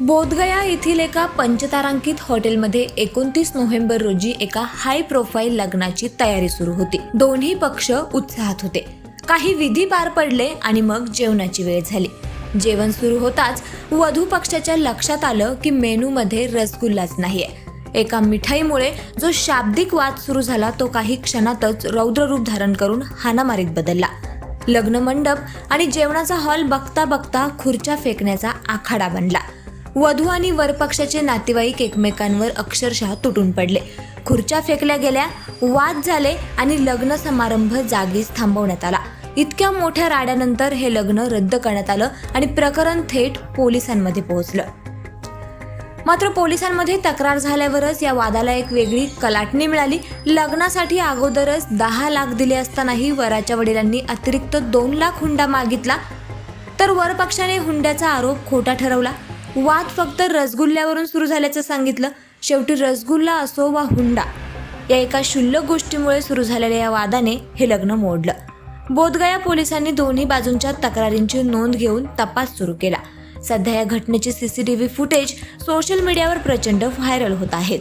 बोधगया येथील एका पंचतारांकित हॉटेलमध्ये एकोणतीस नोव्हेंबर रोजी एका हाय प्रोफाईल लग्नाची तयारी सुरू होती. दोन्ही पक्ष उत्साहात होते. काही विधी पार पडले आणि मग जेवणाची वेळ झाली. जेवण सुरू होताच वधू पक्षाच्या लक्षात आलं की मेनूमध्ये रसगुल्लाच नाहीये. एका मिठाईमुळे जो शाब्दिक वाद सुरू झाला तो काही क्षणातच रौद्र रूप धारण करून हाणामारीत बदलला. लग्न मंडप आणि जेवणाचा हॉल बघता बघता खुर्च्या फेकण्याचा आखाडा बनला. वधू आणि वरपक्षाचे नातेवाईक एकमेकांवर अक्षरशः तुटून पडले. खुर्च्या फेकल्या गेल्या वाद झाले आणि लग्न समारंभ जागीच थांबवण्यात आला. इतक्या मोठ्या राड्यानंतर हे लग्न रद्द करण्यात आलं आणि प्रकरण थेट पोलिसांमध्ये पोहोचलं. मात्र पोलिसांमध्ये तक्रार झाल्यावरच या वादाला एक वेगळी कलाटणी मिळाली. लग्नासाठी अगोदरच दहा लाख दिले असतानाही वराच्या वडिलांनी अतिरिक्त दोन लाख हुंडा मागितला. तर वरपक्षाने हुंड्याचा आरोप खोटा ठरवला. वाद फक्त रसगुल्ल्यावरून सुरू झाल्याचं सांगितलं. शेवटी रसगुल्ला असो वा हुंडा या एका क्षुल्लक गोष्टीमुळे सुरू झालेल्या या वादाने हे लग्न मोडलं. बोधगया पोलिसांनी दोन्ही बाजूंच्या तक्रारींची नोंद घेऊन तपास सुरू केला. सध्या या घटनेचे सीसीटीव्ही फुटेज सोशल मीडियावर प्रचंड व्हायरल होत आहेत.